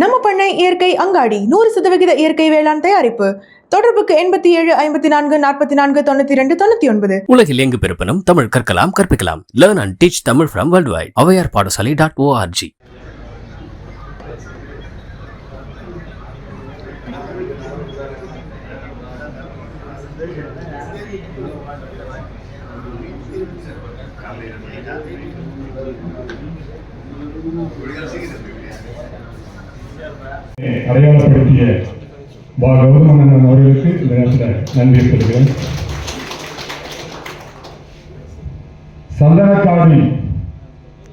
நம்ம பண்ணை இயற்கை அங்காடி நூறு சதவிகித இயற்கை வேளாண் தயாரிப்பு. தொடர்புக்கு எண்பத்தி ஏழு ஐம்பத்தி நான்கு நாற்பத்தி நான்கு தொண்ணூத்தி ரெண்டு தொண்ணூத்தி ஒன்பது. உலகில் எங்கு பிறப்பினும் தமிழ் கற்கலாம் கற்பிக்கலாம். Learn and teach Tamil from worldwide Avaiyar Padasalai dot O R G அடையாளப்படுத்திய வா கௌதமண்ணன் அவர்களுக்கு இந்த நேரத்தில் நன்றி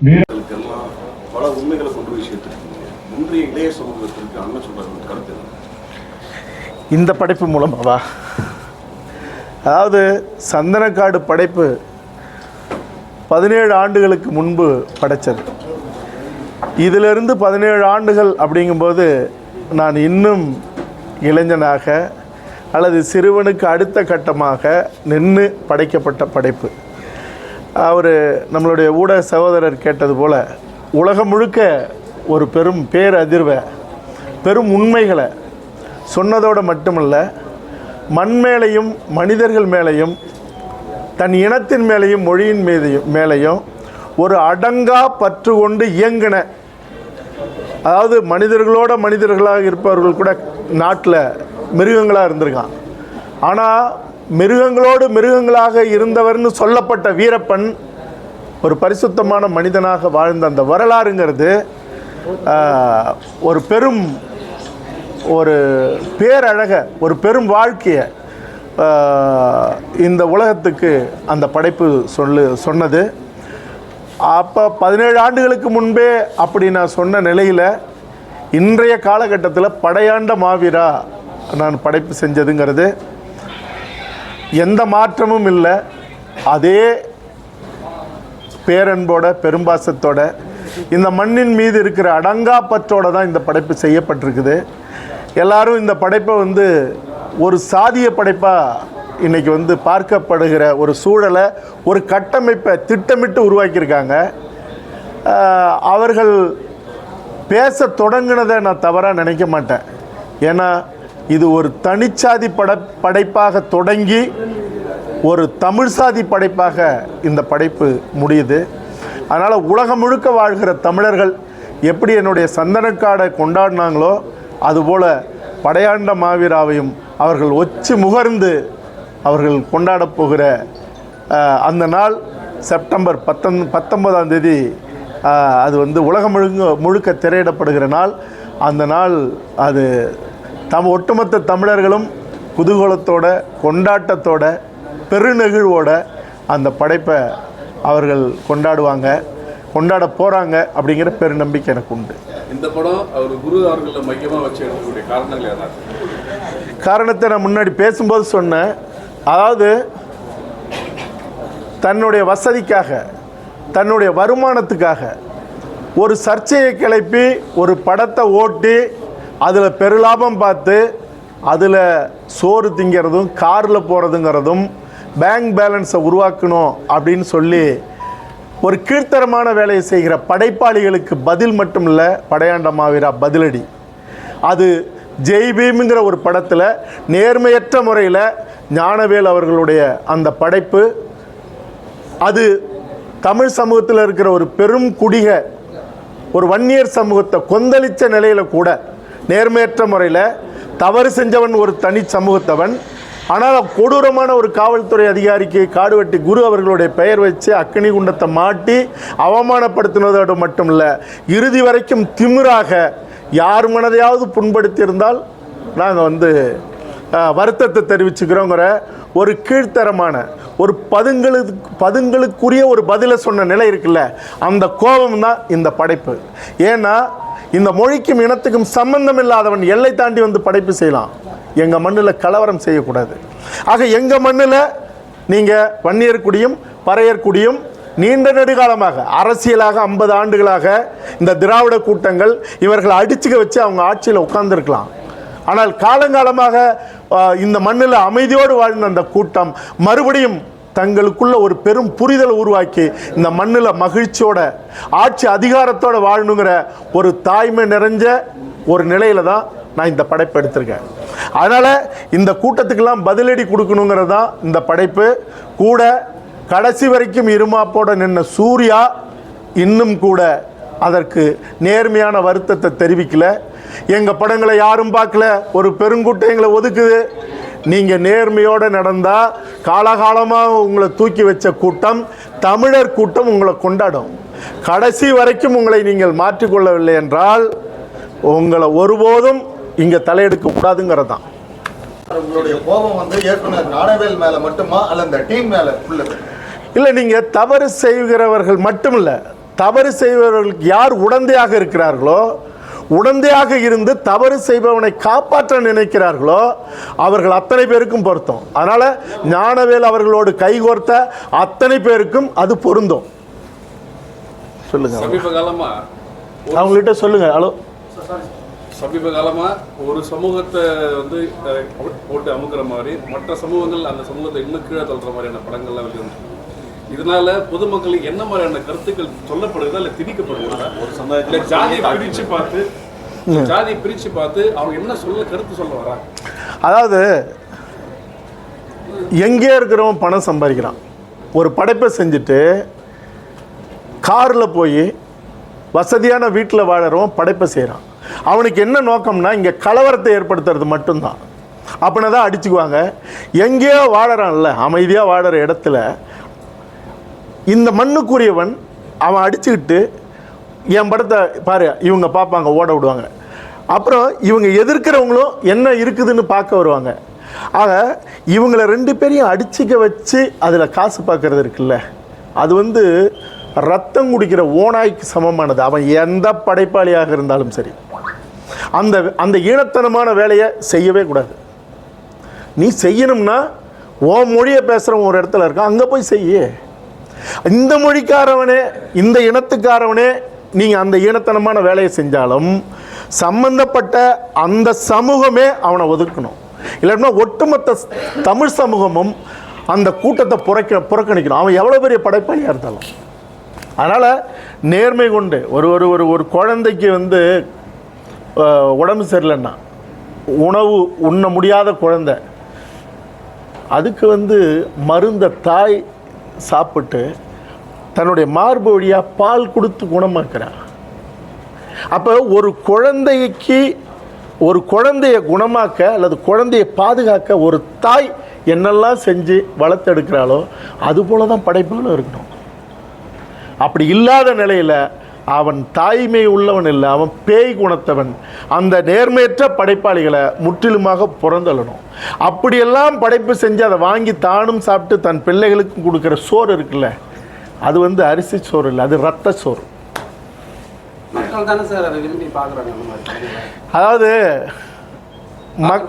வீர எல்லாம் பல உண்மைகளை கொண்டு போய் சேர்த்துருக்கீங்க. இன்றைய இளைய சமூகத்திற்கு அண்ணன் சொல்ற ஒரு கருத்து? இந்த படைப்பு மூலமாவா? அதாவது சந்தனக்காடு படைப்பு பதினேழு ஆண்டுகளுக்கு முன்பு படைச்சது. இதிலிருந்து பதினேழு ஆண்டுகள் அப்படிங்கும்போது நான் இன்னும் இளைஞனாக அல்லது சிறுவனுக்கு அடுத்த கட்டமாக நின்று படைக்கப்பட்ட படைப்பு. அவர் நம்மளுடைய ஊடக சகோதரர் கேட்டது போல் உலகம் முழுக்க ஒரு பெரும் பேரதிர்வை பெரும் உண்மைகளை சொன்னதோடு மட்டுமல்ல மண் மேலையும் மனிதர்கள் மேலையும் தன் இனத்தின் மேலையும் மொழியின் மீதையும் மேலையும் ஒரு அடங்கா பற்று கொண்டு இயங்கின அதாவது மனிதர்களோட மனிதர்களாக இருப்பவர்கள் கூட நாட்டில் மிருகங்களாக இருந்திருக்கான். ஆனால் மிருகங்களோடு மிருகங்களாக இருந்தவர்னு சொல்லப்பட்ட வீரப்பன் ஒரு பரிசுத்தமான மனிதனாக வாழ்ந்த அந்த வரலாறுங்கிறது ஒரு பெரும் ஒரு பேரழக ஒரு பெரும் வாழ்க்கையை இந்த உலகத்துக்கு அந்த படைப்பு சொல்லு சொன்னது. அப்போ பதினேழு ஆண்டுகளுக்கு முன்பே அப்படி நான் சொன்ன நிலையில் இன்றைய காலகட்டத்தில் படையாண்ட மாவீரா நான் படைப்பு செஞ்சதுங்கிறது. எந்த மாற்றமும் இல்லை. அதே பேரன்போட பெரும்பாசத்தோட இந்த மண்ணின் மீது இருக்கிற அடங்கா பற்றோட தான் இந்த படைப்பு செய்யப்பட்டிருக்குது. எல்லாரும் இந்த படைப்பை வந்து ஒரு சாதிய படைப்பாக இன்றைக்கி வந்து பார்க்கப்படுகிற ஒரு சூழலை ஒரு கட்டமைப்பை திட்டமிட்டு உருவாக்கியிருக்காங்க. அவர்கள் பேச தொடங்கினதை நான் தவறாக நினைக்க மாட்டேன். ஏன்னா இது ஒரு தனிச்சாதி பட படைப்பாக தொடங்கி ஒரு தமிழ் சாதி படைப்பாக இந்த படைப்பு முடியுது. அதனால் உலகம் முழுக்க வாழ்கிற தமிழர்கள் எப்படி என்னுடைய சந்தனக்காடை கொண்டாடினாங்களோ அதுபோல் படையாண்ட மாவீராவையும் அவர்கள் ஒச்சு முகர்ந்து அவர்கள் கொண்டாடப் போகிற அந்த நாள் செப்டம்பர் பத்தொன் பத்தொன்பதாம் தேதி அது வந்து உலகம் முழுங்க முழுக்க திரையிடப்படுகிற நாள். அந்த நாள் அது தம் ஒட்டுமொத்த தமிழர்களும் குதூகலத்தோட கொண்டாட்டத்தோட பெருநெகிழ்வோட அந்த படைப்பை அவர்கள் கொண்டாடுவாங்க கொண்டாட போகிறாங்க அப்படிங்கிற பெருநம்பிக்கை எனக்கு உண்டு. இந்த படம் அவர் குரு அவர்களை மையமாக வச்சு எடுக்கக்கூடிய காரணங்கள் காரணத்தை நான் முன்னாடி பேசும்போது சொன்னேன். அதாவது தன்னுடைய வசதிக்காக தன்னுடைய வருமானத்துக்காக ஒரு சர்ச்சையை கிளப்பி ஒரு படத்தை ஓட்டி அதில் பெருலாபம் பார்த்து அதில் சோறு திங்கிறதும் காரில் போகிறதுங்கிறதும் பேங்க் பேலன்ஸை உருவாக்கணும் அப்படின்னு சொல்லி ஒரு கீழ்த்தரமான வேலையை செய்கிற படைப்பாளிகளுக்கு பதில் மட்டும் இல்லை படையாண்ட மாவீரா பதிலடி. அது ஜெய் பீம்ங்கிற ஒரு படத்தில் நேர்மையற்ற முறையில் ஞானவேல் அவர்களுடைய அந்த படைப்பு அது தமிழ் சமூகத்தில் இருக்கிற ஒரு பெரும் குடிக ஒரு வன்னியர் சமூகத்தை கொந்தளித்த நிலையில் கூட நேர்மையற்ற முறையில் தவறு செஞ்சவன் ஒரு தனி சமூகத்தவன். ஆனால் கொடூரமான ஒரு காவல்துறை அதிகாரிக்கு காடுவெட்டி குரு அவர்களுடைய பெயர் வச்சு அக்கினி குண்டத்தை மாட்டி அவமானப்படுத்தினதோடு மட்டும் இல்லை இறுதி வரைக்கும் திமிராக யார் மனதையாவது புண்படுத்தியிருந்தால் நாங்கள் வந்து வருத்தத்தை தெரிவிச்சுக்கிறோங்கிற ஒரு கீழ்த்தரமான ஒரு பதுங்களுக்கு பதுங்களுக்குரிய ஒரு பதிலை சொன்ன நிலை இருக்குல்ல அந்த கோபம் தான் இந்த படைப்பு. ஏன்னா இந்த மொழிக்கும் இனத்துக்கும் சம்பந்தம் இல்லாதவன் எல்லை தாண்டி வந்து படைப்பு செய்யலாம். எங்கள் மண்ணில் கலவரம் செய்யக்கூடாது. ஆக எங்கள் மண்ணில் நீங்கள் வன்னியர் குடியும் நீண்ட நெடுகாலமாக அரசியலாக ஐம்பது ஆண்டுகளாக இந்த திராவிட கூட்டங்கள் இவர்களை அடிச்சுக்க வச்சு அவங்க ஆட்சியில் உட்கார்ந்துருக்கலாம். ஆனால் காலங்காலமாக இந்த மண்ணில் அமைதியோடு வாழ்ந்த அந்த கூட்டம் மறுபடியும் தங்களுக்குள்ள ஒரு பெரும் புரிதலை உருவாக்கி இந்த மண்ணில் மகிழ்ச்சியோட ஆட்சி அதிகாரத்தோட வாழணுங்கிற ஒரு தாய்மை நிறைஞ்ச ஒரு நிலையில தான் நான் இந்த படைப்பை எடுத்திருக்கேன். அதனால் இந்த கூட்டத்துக்கெல்லாம் பதிலடி கொடுக்கணுங்கிறது தான் இந்த படைப்பு. கூட கடைசி வரைக்கும் இருமாப்போட நின்ன சூர்யா இன்னும் கூட அதற்கு நேர்மையான வருத்தத்தை தெரிவிக்கல. எங்கள் படங்களை யாரும் பார்க்கல. ஒரு பெருங்கூட்டம் எங்களை ஒதுக்குது. நீங்கள் நேர்மையோடு நடந்தால் காலகாலமாக உங்களை தூக்கி வச்ச கூட்டம் தமிழர் கூட்டம் உங்களை கொண்டாடும். கடைசி வரைக்கும் உங்களை நீங்கள் மாற்றிக்கொள்ளவில்லை என்றால் உங்களை ஒருபோதும் இங்கே தலையெடுக்க கூடாதுங்கிறது தான் உங்களுடைய கோபம் வந்து ஞானவேல் மேல மட்டுமா அல்ல இந்த டீம் மேல உள்ளது? இல்லை நீங்கள் தவறு செய்கிறவர்கள் மட்டுமில்ல. தவறு செய்பவர்களுக்கு யார் உடந்தையாக இருக்கிறார்களோ உடந்தையாக இருந்து தவறு செய்பவனை காப்பாற்ற நினைக்கிறார்களோ அவர்கள் அத்தனை பேருக்கும் பொருத்தம். அதனால் ஞானவேல் அவர்களோடு கைகோர்த்த அத்தனை பேருக்கும் அது பொருந்தும். சொல்லுங்க. அவங்கள்ட்ட சொல்லுங்க. ஹலோ. சமீப காலமா ஒரு சமூகத்தை வந்து போட்டு அமுக்குற மாதிரி மற்ற சமூகங்கள் அந்த சமூகத்தை இன்னும் கீழே தள்ளுற மாதிரியான படங்கள்லாம் வெளிவந்து இதனால பொதுமக்களுக்கு என்ன மாதிரியான கருத்துக்கள் சொல்லப்படுதா இல்ல திணிக்கப்படுதா ஒரு சமுதாயத்துல ஜாதியை பிரிச்சு பார்த்து ஜாதியை பிரிச்சு பார்த்து அவங்க என்ன சொல்ல கருத்து சொல்ல வரா அதாவது எங்கே இருக்கிறவன் பணம் சம்பாதிக்கிறான்? ஒரு படைப்பை செஞ்சுட்டு காரில் போய் வசதியான வீட்டில் வாழறவன் படைப்பை செய்கிறான் அவனுக்கு என்ன நோக்கம்னா இங்கே கலவரத்தை ஏற்படுத்துறது மட்டும்தான். அப்படின்னா தான் அடிச்சுக்குவாங்க? எங்கேயோ வாழறான்ல அமைதியாக வாழற இடத்துல இந்த மண்ணுக்குரியவன் அவன் அடிச்சுக்கிட்டு என் படத்தை பாரு இவங்க பார்ப்பாங்க ஓட விடுவாங்க. அப்புறம் இவங்க எதிர்க்கிறவங்களும் என்ன இருக்குதுன்னு பார்க்க வருவாங்க. ஆக இவங்களை ரெண்டு பேரையும் அடிச்சுக்க வச்சு அதில் காசு பார்க்கறது இருக்குல்ல. அது வந்து ரத்தம் குடிக்கிற ஓனாய்க்கு சமமானது. அவன் எந்த படைப்பாளியாக இருந்தாலும் சரி. அந்த அந்த ஈனத்தனமான வேலையை செய்யவே கூடாது. நீ செய்யணும்னா ஓ மொழியை பேசுகிறவன் ஒரு இடத்துல இருக்கான் அங்கே போய் செய்ய. இந்த மொழிக்காரவனே இந்த இனத்துக்காரவனே நீங்கள் அந்த ஈனத்தனமான வேலையை செஞ்சாலும் சம்பந்தப்பட்ட அந்த சமூகமே அவனை ஒதுக்கணும். இல்லைன்னா ஒட்டுமொத்த தமிழ் சமூகமும் அந்த கூட்டத்தை புறக்க புறக்கணிக்கணும். அவன் எவ்வளோ பெரிய படைப்பாளியாக இருந்தாலும். அதனால் நேர்மை கொண்டு ஒரு ஒரு ஒரு ஒரு குழந்தைக்கு வந்து உடம்பு சரியில்லைன்னா உணவு உண்ண முடியாத குழந்தை அதுக்கு வந்து மருந்த தாய் சாப்பிட்டு தன்னுடைய மார்பு வழியாக பால் கொடுத்து குணமாக்குறான் அப்போ ஒரு குழந்தைக்கு ஒரு குழந்தைய குணமாக்க அல்லது குழந்தையை பாதுகாக்க ஒரு தாய் என்னெல்லாம் செஞ்சு வளர்த்தெடுக்கிறாளோ அதுபோல தான் படைப்புகளும் இருக்கணும். அப்படி இல்லாத நிலையில் அவன் தாய்மை உள்ளவன் இல்லை அவன் பேய் குணத்தவன் அந்த நேர்மையற்ற படைப்பாளிகளை முற்றிலுமாக புறந்தள்ளணும் அப்படியெல்லாம் படைப்பு செஞ்சு அதை வாங்கி தானும் சாப்பிட்டு தன் பிள்ளைகளுக்கும் கொடுக்குற சோறு இருக்குல்ல அது வந்து அரிசி சோறு இல்லை அது ரத்த சோறு. அதாவது மக்.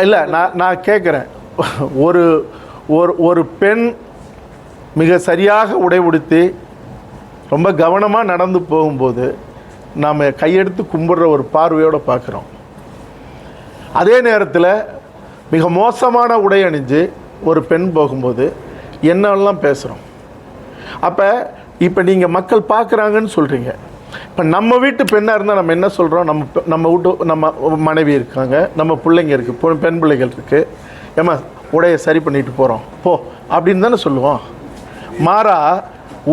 இல்லை நான் நான் கேட்குறேன் ஒரு ஒரு ஒரு பெண் மிக சரியாக உடை உடுத்தி ரொம்ப கவனமாக நடந்து போகும்போது நாம் கையெடுத்து கும்பிடுற ஒரு பார்வையோடு பார்க்குறோம். அதே நேரத்தில் மிக மோசமான உடை அணிஞ்சு ஒரு பெண் போகும்போது என்னெல்லாம் பேசுகிறோம் அப்போ இப்போ நீங்கள் மக்கள் பார்க்குறாங்கன்னு சொல்கிறீங்க இப்போ நம்ம வீட்டு பெண்ணாக இருந்தால் நம்ம என்ன சொல்கிறோம் நம்ம நம்ம வீட்டு நம்ம மனைவி இருக்காங்க நம்ம பிள்ளைங்க இருக்குது பொ- பெண் பிள்ளைகள் இருக்குது ஏம்மா உடையை சரி பண்ணிட்டு போகிறோம் போ அப்படின்னு தானே சொல்லுவோம். மாறா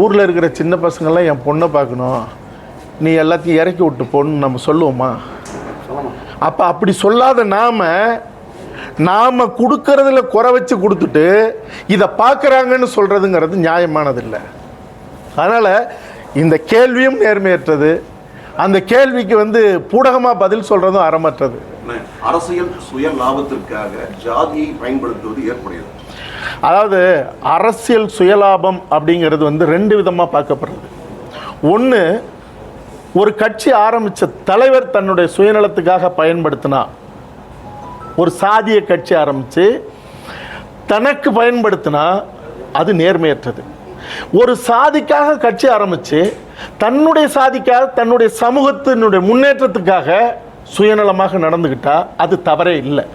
ஊரில் இருக்கிற சின்ன பசங்கள்லாம் என் பொண்ணை பார்க்கணும். நீ எல்லாத்தையும் இறக்கி விட்டு போன்னு நம்ம சொல்லுவோமா? அப்போ அப்படி சொல்லாத நாம நாம கொடுக்கறதுல குறை வச்சு கொடுத்துட்டு இதை பார்க்குறாங்கன்னு சொல்கிறதுங்கிறது நியாயமானதில்லை. அதனால் இந்த கேள்வியும் நேர்மையற்றது. அந்த கேள்விக்கு வந்து பூடகமாக பதில் சொல்கிறதும் அறமற்றது. அரசியல் சுய லாபத்திற்காக ஜாதியை பயன்படுத்துவது ஏற்புடையது. அதாவது அரசியல் சுயலாபம் அப்படிங்கிறது வந்து ரெண்டு விதமாக பார்க்கப்படுறது ஒன்று ஒரு கட்சி ஆரம்பித்த தலைவர் தன்னுடைய சுயநலத்துக்காக பயன்படுத்தினா ஒரு சாதிய கட்சி ஆரம்பித்து தனக்கு பயன்படுத்தினா அது நேர்மையற்றது. ஒரு சாதிக்காக கட்சி ஆரம்பித்து தன்னுடைய சாதிக்காக தன்னுடைய சமூகத்தினுடைய முன்னேற்றத்துக்காக சுயநலமாக நடந்துக்கிட்டால் அது தவறே இல்லை.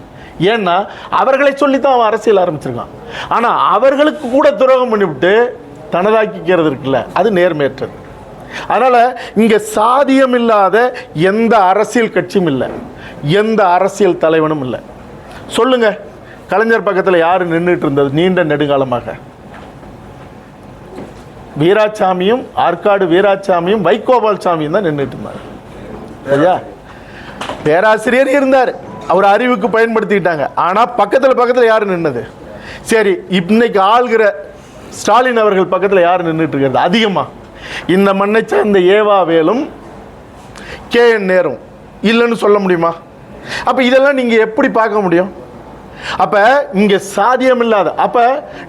ஏன்னா அவர்களை சொல்லி தான் அவன் அரசியல் ஆரம்பிச்சிருக்கான். ஆனால் அவர்களுக்கு கூட துரோகம் பண்ணிவிட்டு தனதாக்கிக்கிறது இருக்குல்ல அது நேர்மையற்றது. அதனால் இங்கே சாதியம் இல்லாத எந்த அரசியல் கட்சியும் இல்லை எந்த அரசியல் தலைவனும் இல்லை. சொல்லுங்க கலைஞர் பக்கத்தில் யார் நின்றுட்டு இருந்தது நீண்ட நெடுங்காலமாக? வீராசாமியும் ஆற்காடு வீராசாமியும் வைகோபால் சாமியும் தான் நின்றுட்டு இருந்தார் சரியா? பேராசிரியர் இருந்தார். அவர் அறிவுக்கு பயன்படுத்திக்கிட்டாங்க. ஆனால் பக்கத்தில் பக்கத்தில் யார் நின்னது? சரி இன்னைக்கு ஆள்கிற ஸ்டாலின் அவர்கள் பக்கத்தில் யார் நின்றுட்டு இருக்கிறது? அதிகமாக இந்த மண்ணை சார்ந்த ஏவாவேலும் கே என் நேரும் இல்லைன்னு சொல்ல முடியுமா? அப்போ இதெல்லாம் நீங்கள் எப்படி பார்க்க முடியும்? அப்போ இங்கே சாத்தியம் இல்லாத அப்போ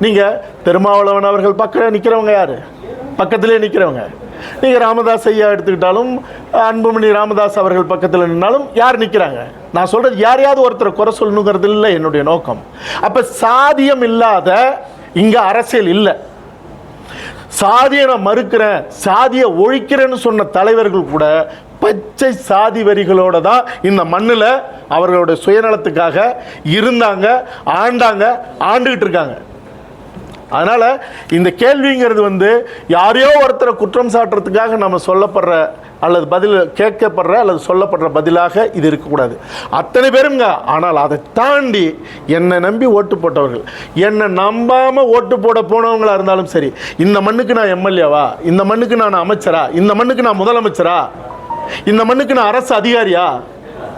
நீங்கள் திருமாவளவன் அவர்கள் பக்கம் நிற்கிறவங்க யார்? பக்கத்திலே நிற்கிறவங்க நீங்கள் ராமதாஸ் ஐயா எடுத்துக்கிட்டாலும் அன்புமணி ராமதாஸ் அவர்கள் பக்கத்தில் நின்னாலும் யார் நிற்கிறாங்க நான் சொல்கிறது யாரையாவது ஒருத்தரை குறை சொல்லணுங்கிறது இல்லை என்னுடைய நோக்கம். அப்போ சாதியம் இல்லாத இங்கே அரசியல் இல்லை. சாதியை நான் மறுக்கிறேன் சாதியை ஒழிக்கிறேன்னு சொன்ன தலைவர்கள் கூட பச்சை சாதி வரிகளோட தான் இந்த மண்ணில் அவர்களுடைய சுயநலத்துக்காக இருந்தாங்க ஆண்டாங்க ஆண்டுகிட்டு இருக்காங்க. அதனால் இந்த கேள்விங்கிறது வந்து யாரையோ ஒருத்தரை குற்றம் சாட்டுறதுக்காக நம்ம சொல்லப்படுற அல்லது பதில் கேட்கப்படுற அல்லது சொல்லப்படுற பதிலாக இது இருக்கக்கூடாது. அத்தனை பேருங்க. ஆனால் அதை தாண்டி என்னை நம்பி ஓட்டு போட்டவர்கள் என்னை நம்பாமல் ஓட்டு போட போனவங்களாக இருந்தாலும் சரி இந்த மண்ணுக்கு நான் எம்எல்ஏவா? இந்த மண்ணுக்கு நான் அமைச்சரா? இந்த மண்ணுக்கு நான் முதலமைச்சரா? இந்த மண்ணுக்கு நான் அரசு அதிகாரியா?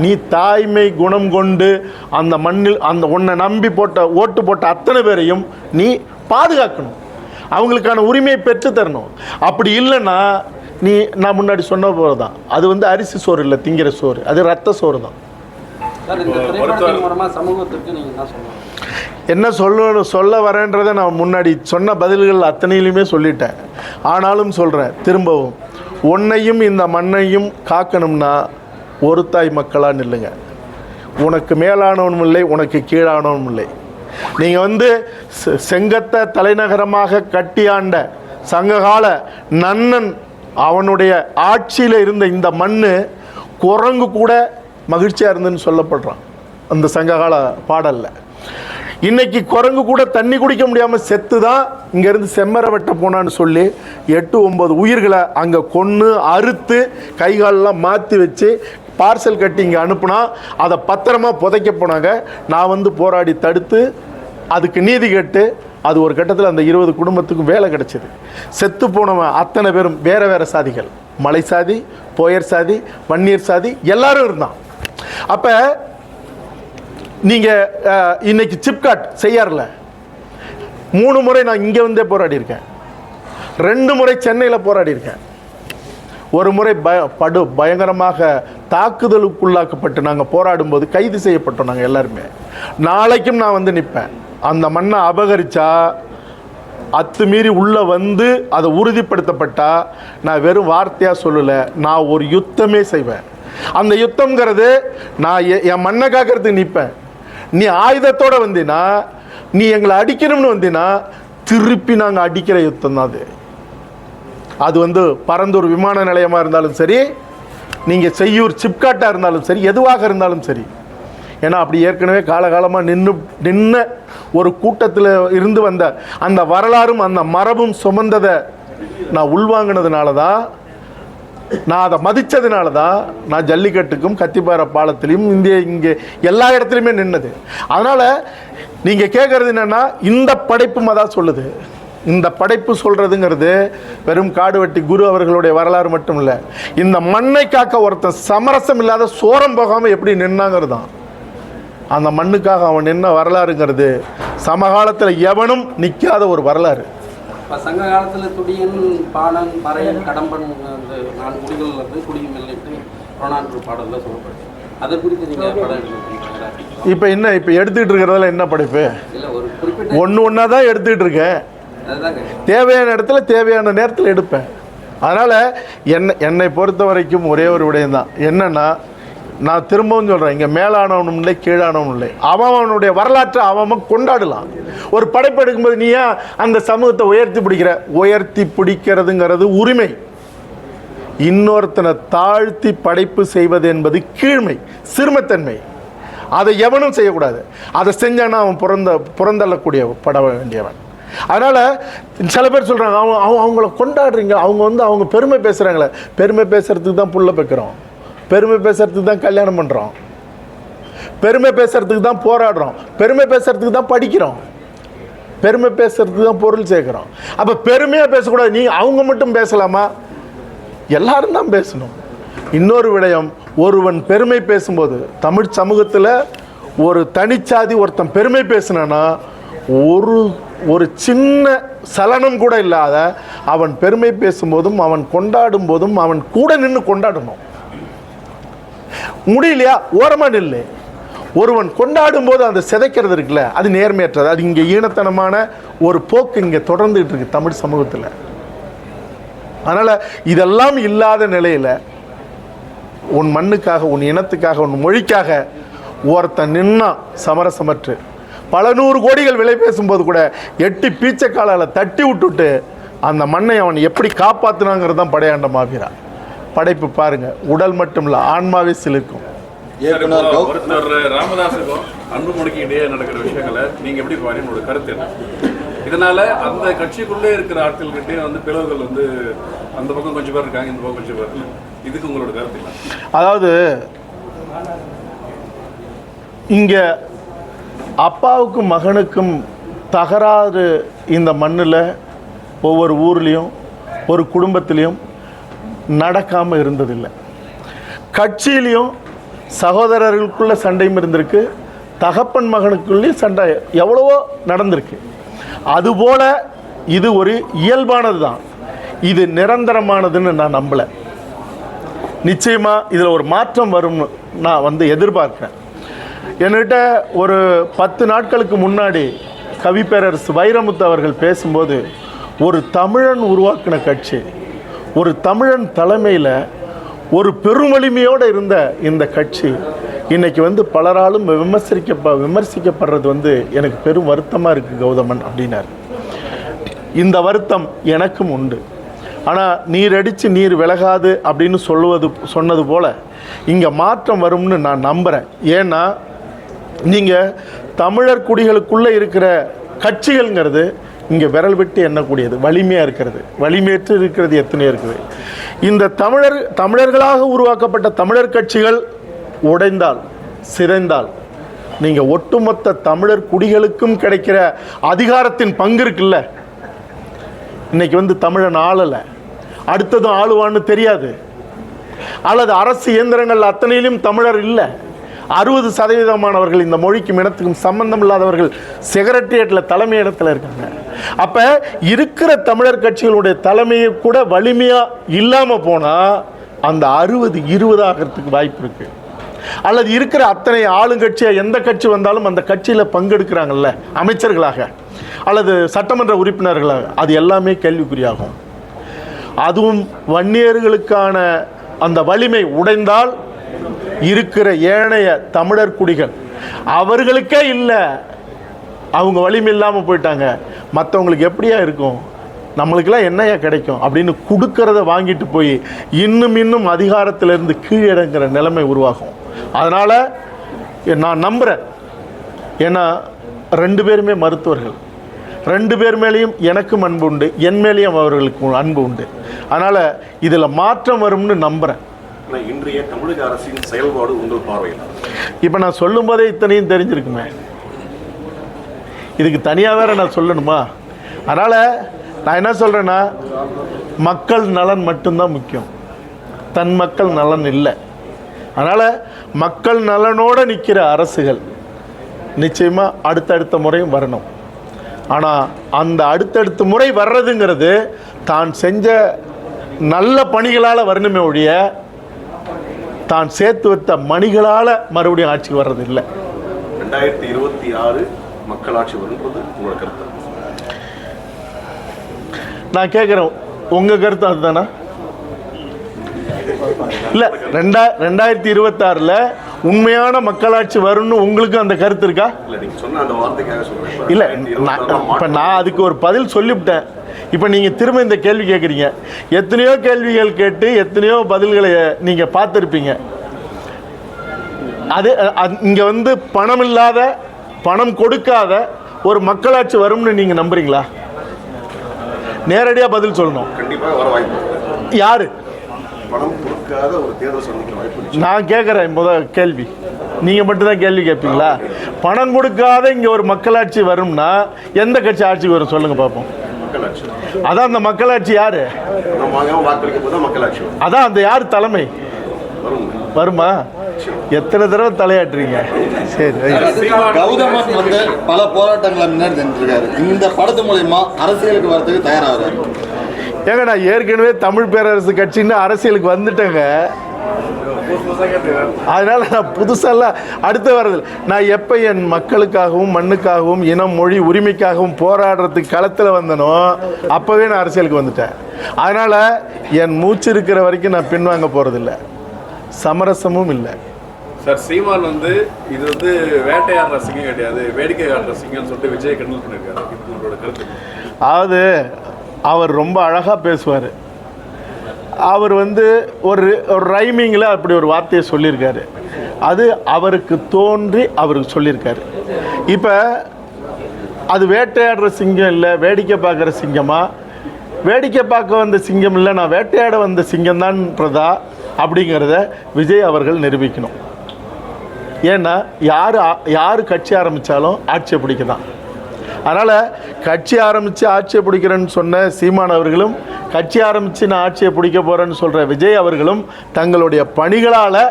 நீ தாய்மை குணம் கொண்டு அந்த மண்ணில் அந்த உன்னை நம்பி போட்ட ஓட்டு போட்ட அத்தனை பேரையும் நீ பாதுகாக்கணும். அவங்களுக்கான உரிமையை பெற்று தரணும். அப்படி இல்லைன்னா நீ நான் முன்னாடி சொன்ன போல தான் அது வந்து அரிசி சோறு இல்லை திங்கிற சோறு. அது ரத்த சோறு தான் என்ன சொல்லணும்? சொல்ல வரேன்றதை நான் முன்னாடி சொன்ன பதில்கள் அத்தனையிலுமே சொல்லிட்டேன். ஆனாலும் சொல்கிறேன் திரும்பவும். உன்னையும் இந்த மண்ணையும் காக்கணும்னா ஒரு தாய் மக்களாக நில்லுங்க. உனக்கு மேலானவனும் இல்லை உனக்கு கீழானவனும் இல்லை. நீங்கள் வந்து செ- செங்கத்தை தலைநகரமாக கட்டியாண்ட சங்ககால நன்னன் அவனுடைய ஆட்சியில் இருந்த இந்த மண் குரங்கு கூட மகிழ்ச்சியாக இருந்துன்னு சொல்லப்படுறான் அந்த சங்ககால பாடலில். இன்னைக்கு குரங்கு கூட தண்ணி குடிக்க முடியாமல் செத்து தான் இங்கேருந்து செம்மர வெட்ட போனான்னு சொல்லி எட்டு ஒம்பது உயிர்களை அங்கே கொன்று அறுத்து கை காலெல்லாம் மாற்றி வச்சு பார்சல் கட்டி இங்கே அனுப்புனா அதை பத்திரமா புதைக்க போனாங்க. நான் வந்து போராடி தடுத்து அதுக்கு நீதி கேட்டு அது ஒரு கட்டத்தில் அந்த இருபது குடும்பத்துக்கும் வேலை கிடைச்சிது. செத்து போனவன் அத்தனை பேரும் வேறு வேறு சாதிகள். மலை சாதி போயர் சாதி வன்னியர் சாதி எல்லாரும் இருந்தான். அப்போ நீங்கள் இன்னைக்கு சிப்காட் செய்யார்ல மூணு முறை நான் இங்கே வந்தே போராடி இருக்கேன். ரெண்டு முறை சென்னையில் போராடி இருக்கேன். ஒரு முறை பய படு பயங்கரமாக தாக்குதலுக்குள்ளாக்கப்பட்டு நாங்கள் போராடும்போது கைது செய்யப்பட்டோம் நாங்கள் எல்லாருமே. நாளைக்கும் நான் வந்து நிற்பேன் அந்த மண்ணை அபகரித்தா அத்துமீறி உள்ளே வந்து அதை உறுதிப்படுத்தப்பட்டால் நான் வெறும் வார்த்தையாக சொல்லலை நான் ஒரு யுத்தமே செய்வேன். அந்த யுத்தம்ங்கிறது நான் என் மண்ணை காக்கிறதுக்கு நிற்பேன் நீ ஆயுதத்தோடு வந்தீன்னா நீ எங்களை அடிக்கணும்னு வந்தீன்னா திருப்பி நாங்கள் அடிக்கிற யுத்தம் தான் அது. அது வந்து பரந்தூர் விமான நிலையமாக இருந்தாலும் சரி நீங்கள் செய்யூர் சிப்காட்டாக இருந்தாலும் சரி எதுவாக இருந்தாலும் சரி. ஏன்னா அப்படி ஏற்கனவே காலகாலமாக நின்று நின்ன ஒரு கூட்டத்தில் இருந்து வந்த அந்த வரலாறும் அந்த மரபும் சுமந்ததை நான் உள்வாங்கினதுனால தான் நான் அதை மதித்ததுனால தான் நான் ஜல்லிக்கட்டுக்கும் கத்திப்பாறை பாலத்திலையும் இந்திய இங்கே எல்லா இடத்துலையுமே நின்னது. அதனால் நீங்கள் கேட்குறது என்னென்னா இந்த படைப்பும் அதான் சொல்லுது. இந்த படைப்பு சொல்கிறதுங்கிறது வெறும் காடுவெட்டி குரு அவர்களுடைய வரலாறு மட்டும் இல்லை. இந்த மண்ணை காக்க ஒருத்தன் சமரசம் இல்லாத சோரம் போகாமல் எப்படி நின்னாங்கிறது தான் அந்த மண்ணுக்காக அவன் நின்ன வரலாறுங்கிறது சமகாலத்தில் எவனும் நிற்காத ஒரு வரலாறு. இப்போ சங்க காலத்துல துடியன் பாணன் பறையன் கடம்பன் அந்த நான்கு குடிகள் வந்து குடியும் இல்லைட்டு புறநானூறு பாடல்ல சொல்லப்படுது. அதை குறித்து நீங்க படம் எடுத்துருக்கீங்களா? இப்போ என்ன இப்போ எடுத்துக்கிட்டு இருக்கிறதுல என்ன படைப்பு? ஒன்று ஒன்றா தான் எடுத்துக்கிட்டு இருக்கேன். தேவையான இடத்துல தேவையான நேரத்தில் எடுப்பேன். அதனால் என்னை என்னை பொறுத்த வரைக்கும் ஒரே ஒரு விடயம் தான். என்னென்னா நான் திரும்பவும் சொல்கிறேன் இங்கே மேலானவனும் இல்லை கீழானவனும் இல்லை. அவன் அவனுடைய வரலாற்றை அவன் அவன் கொண்டாடலாம். ஒரு படைப்பு எடுக்கும்போது நீ ஏன் அந்த சமூகத்தை உயர்த்தி பிடிக்கிற? உயர்த்தி பிடிக்கிறதுங்கிறது உரிமை. இன்னொருத்தனை தாழ்த்தி படைப்பு செய்வது என்பது கீழ்மை சிறுமத்தன்மை. அதை எவனும் செய்யக்கூடாது. அதை செஞ்சானா அவன் பிறந்த புறந்தள்ளக்கூடிய பட வேண்டியவன். அதனால் சில பேர் சொல்கிறாங்க அவங்க அவங்க அவங்கள கொண்டாடுறீங்க அவங்க வந்து அவங்க பெருமை பேசுகிறாங்களே பெருமை பேசுகிறதுக்கு தான் புள்ள பேக்கிறோம். பெருமை பேசுகிறதுக்கு தான் கல்யாணம் பண்ணுறோம் பெருமை பேசுகிறதுக்கு தான் போராடுறோம். பெருமை பேசுகிறதுக்கு தான் படிக்கிறோம். பெருமை பேசுகிறதுக்கு தான் பொருள் சேர்க்குறோம். அப்போ பெருமையாக பேசக்கூடாது. நீ அவங்க மட்டும் பேசலாமா? எல்லாரும் தான் பேசணும். இன்னொரு விடயம் ஒருவன் பெருமை பேசும்போது தமிழ் சமூகத்தில் ஒரு தனிச்சாதி ஒருத்தன் பெருமை பேசினானா ஒரு ஒரு சின்ன சலனம் கூட இல்லாத அவன் பெருமை பேசும்போதும் அவன் கொண்டாடும் போதும் அவன் கூட நின்று கொண்டாடணும். முடியலையா? ஓரமாக நில்லு. ஒருவன் கொண்டாடும் போது அந்த சிதைக்கிறது இருக்குல்ல அது நேர்மையற்றது. அது இங்கே ஈனத்தனமான ஒரு போக்கு இங்கே தொடர்ந்துகிட்டு இருக்கு தமிழ் சமூகத்தில். அதனால் இதெல்லாம் இல்லாத நிலையில் உன் மண்ணுக்காக உன் இனத்துக்காக உன் மொழிக்காக ஒருத்தன் நின்னா சமரசமற்று. பல நூறு கோடிகள் விலை பேசும்போது கூட எட்டி பீச்சக்காலால் தட்டி விட்டுட்டு அந்த மண்ணை அவன் எப்படி காப்பாற்றினாங்கிறது தான் படையாண்ட மாவீரா படைப்பு பாருங்க உடல் மட்டும் இல்லை ஆன்மாவே கௌ ஒருத்தர் ராமதாஸுக்கும் அன்புமணிக்கு இடையே நடக்கிற விஷயங்களை நீங்க எப்படி பாருங்க உங்களோட கருத்து என்ன? இதனால அந்த கட்சிக்குள்ளே இருக்கிற ஆட்கள்கிட்டே வந்து பிளவுகள் வந்து அந்த பக்கம் கொஞ்சம் பேர் இருக்காங்க இந்த பக்கம் கொஞ்சம் பேர். இதுக்கு உங்களோட கருத்து என்ன? அதாவது இங்கே அப்பாவுக்கும் மகனுக்கும் தகராறு இந்த மண்ணில் ஒவ்வொரு ஊர்லேயும் ஒரு குடும்பத்திலையும் நடக்காமல் இருந்ததில்லை. கட்சியிலையும் சகோதரர்களுக்குள்ள சண்டையும் இருந்திருக்கு தகப்பன் மகனுக்குள்ளேயும் சண்டை எவ்வளவோ நடந்திருக்கு. அதுபோல் இது ஒரு இயல்பானது தான். இது நிரந்தரமானதுன்னு நான் நம்பலை. நிச்சயமாக இதில் ஒரு மாற்றம் வரும்னு நான் வந்து எதிர்பார்க்குறேன். என்கிட்ட ஒரு பத்து நாட்களுக்கு முன்னாடி கவிப்பேரரசு வைரமுத்து அவர்கள் பேசும்போது ஒரு தமிழன் உருவாக்கின கட்சி ஒரு தமிழன் தலைமையில் ஒரு பெருவலிமையோடு இருந்த இந்த கட்சி இன்னைக்கு வந்து பலராலும் விமர்சிக்க விமர்சிக்கப்படுறது வந்து எனக்கு பெரும் வருத்தமாக இருக்குது கௌதமன் அப்படின்னார். இந்த வருத்தம் எனக்கும் உண்டு. ஆனால் நீர் அடித்து நீர் விலகாது அப்படின்னு சொல்லுவது சொன்னது போல் இங்கே மாற்றம் வரும்னு நான் நம்புகிறேன் ஏன்னா நீங்கள் தமிழர் குடிகளுக்குள்ளே இருக்கிற கட்சிகள்ங்கிறது இங்கே விரல் விட்டு எண்ணக்கூடியது வலிமையாக இருக்கிறது. வலிமையற்று இருக்கிறது எத்தனையோ இருக்குது. இந்த தமிழர் தமிழர்களாக உருவாக்கப்பட்ட தமிழர் கட்சிகள் உடைந்தால் சிதைந்தால் நீங்கள் ஒட்டுமொத்த தமிழர் குடிகளுக்கும் கிடைக்கிற அதிகாரத்தின் பங்கு இருக்குல்ல? இன்னைக்கு வந்து தமிழன் ஆளலை. அடுத்ததும் ஆளுவான்னு தெரியாது. அல்லது அரசு இயந்திரங்கள் அத்தனையிலும் தமிழர் இல்லை. அறுபது சதவீதமானவர்கள் இந்த மொழிக்கும் இனத்துக்கும் சம்பந்தம் இல்லாதவர்கள் செக்ரட்டேரியட்டில் தலைமை இடத்துல இருக்காங்க. அப்போ இருக்கிற தமிழர் கட்சிகளுடைய தலைமையை கூட வலிமையாக இல்லாமல் போனால் அந்த அறுபது இருபது ஆகிறதுக்கு வாய்ப்பு இருக்குது அல்லது இருக்கிற அத்தனை ஆளுங்கட்சியாக எந்த கட்சி வந்தாலும் அந்த கட்சியில் பங்கெடுக்கிறாங்கல்ல அமைச்சர்களாக. அல்லது சட்டமன்ற உறுப்பினர்களாக. அது எல்லாமே கேள்விக்குறியாகும். அதுவும் வன்னியர்களுக்கான அந்த வலிமை உடைந்தால் இருக்கிற ஏனைய தமிழர் குடிகள் அவர்களுக்கே இல்லை அவங்க வலிமை இல்லாமல் போயிட்டாங்க. மற்றவங்களுக்கு எப்படியா இருக்கும்? நம்மளுக்கெல்லாம் என்னையா கிடைக்கும்? அப்படின்னு கொடுக்கறத வாங்கிட்டு போய் இன்னும் இன்னும் அதிகாரத்திலிருந்து கீழடங்கிற நிலைமை உருவாகும். அதனால் நான் நம்புகிறேன் ஏன்னா ரெண்டு பேருமே மருத்துவர்கள். ரெண்டு பேர் மேலேயும் எனக்கும் அன்பு உண்டு என் மேலேயும் அவர்களுக்கு அன்பு உண்டு. அதனால் இதில் மாற்றம் வரும்னு நம்புகிறேன் ஆனால் இன்றைய தமிழக அரசின் செயல்பாடு உங்கள் பார்வையில்? இப்போ நான் சொல்லும் போதே இத்தனையும் தெரிஞ்சிருக்குமே. இதுக்கு தனியாக வேற நான் சொல்லணுமா? அதனால் நான் என்ன சொல்கிறேன்னா மக்கள் நலன் மட்டும்தான் முக்கியம். தன் மக்கள் நலன் இல்லை. அதனால் மக்கள் நலனோடு நிற்கிற அரசுகள் நிச்சயமாக அடுத்தடுத்த முறையும் வரணும். ஆனால் அந்த அடுத்தடுத்த முறை வர்றதுங்கிறது தான் செஞ்ச நல்ல பணிகளால் வரணுமே ஒழிய தான் சேர்த்து வைத்த மணிகளால் மறுபடியும் ஆட்சிக்கு வர்றது இல்லை ரெண்டாயிரத்தி இருபத்தி ஆறு மக்களாட்சி வருன்றது உங்களோட கருத்து? நான் கேட்குறேன் உங்கள் கருத்து அதுதானா? இல்லை ரெண்டா ரெண்டாயிரத்தி இருபத்தாறில் உண்மையான மக்களாட்சி வரும்னு உங்களுக்கு அந்த கருத்து இருக்கா? இல்லை இப்போ நான் அதுக்கு ஒரு பதில் சொல்லிவிட்டேன். இப்போ நீங்கள் திரும்ப இந்த கேள்வி கேட்குறீங்க எத்தனையோ கேள்விகள் கேட்டு எத்தனையோ பதில்களை நீங்கள் பார்த்துருப்பீங்க. அது இங்கே வந்து பணம் இல்லாத பணம் கொடுக்காத ஒரு மக்களாட்சி வரும்னு நீங்கள் நம்புறீங்களா? நேரடியாக பதில் சொல்லணும். யாரு. நான் கேட்குறேன் முதல் கேள்வி. நீங்கள் மட்டும்தான் கேள்வி கேட்பீங்களா பணம் கொடுக்காத இங்கே ஒரு மக்களாட்சி வரும்னா எந்த கட்சி ஆட்சிக்கு வரும்? சொல்லுங்கள் பார்ப்போம் அதான் அந்த மக்களாட்சி யாரு. அதான் அந்த யார் தலைமை? வருமா? எத்தனை தடவை தலையாட்டுறீங்க? சரி. கௌதமன் வந்து பல போராட்டங்களை முன்னாடி செஞ்சிருக்காரு இந்த படத்து மூலயமா அரசியலுக்கு வரதுக்கு தயாராகிறாரு. ஏங்க நான் ஏற்கனவே தமிழ் பேரரசு கட்சின்னு அரசியலுக்கு வந்துட்டேங்க. அதனால நான் புதுசெல்லாம் அடுத்து வர்றது நான் எப்போ என் மக்களுக்காகவும் மண்ணுக்காகவும் இனம் மொழி உரிமைக்காகவும் போராடுறதுக்கு களத்தில் வந்தனோ அப்போவே நான் அரசியலுக்கு வந்துட்டேன். அதனால் என் மூச்சு இருக்கிற வரைக்கும் நான் பின்வாங்க போகிறதில்ல சமரசமும் இல்லை. சார் சீமான் வந்து இது வந்து வேட்டையாடுற சிங்கம் கிடையாது வேடிக்கை காட்டுற சிங்கம்னு சொல்லிட்டு விஜய் கிண்டல் பண்ணியிருக்காரு அதாவது அவர் ரொம்ப அழகாக பேசுவார். அவர் வந்து ஒரு ஒரு ரைமிங்கில் அப்படி ஒரு வார்த்தையை சொல்லியிருக்காரு. அது அவருக்கு தோன்றி அவருக்கு சொல்லியிருக்காரு. இப்போ அது வேட்டையாடுற சிங்கம் இல்லை வேடிக்கை பார்க்குற சிங்கமா? வேடிக்கை பார்க்க வந்த சிங்கம் இல்லை நான் வேட்டையாட வந்த சிங்கம் தான்றதா அப்படிங்கிறத விஜய் அவர்கள் நிரூபிக்கணும். ஏன்னா யார் ஆ- யார் கட்சி ஆரம்பித்தாலும் ஆட்சியை பிடிக்க தான் அதனால் கட்சி ஆரம்பித்து ஆட்சியை பிடிக்கிறேன்னு சொன்ன சீமான் அவர்களும் கட்சி ஆரம்பித்து நான் ஆட்சியை பிடிக்க போகிறேன்னு சொல்கிற விஜய் அவர்களும் தங்களுடைய பணிகளால்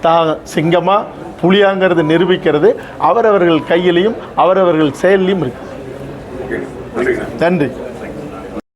தான் சிங்கமா புலியாங்கிறது நிரூபிக்கிறது. அவரவர்கள் கையிலையும் அவரவர்கள் செயல்லையும் இருக்கு. நன்றி.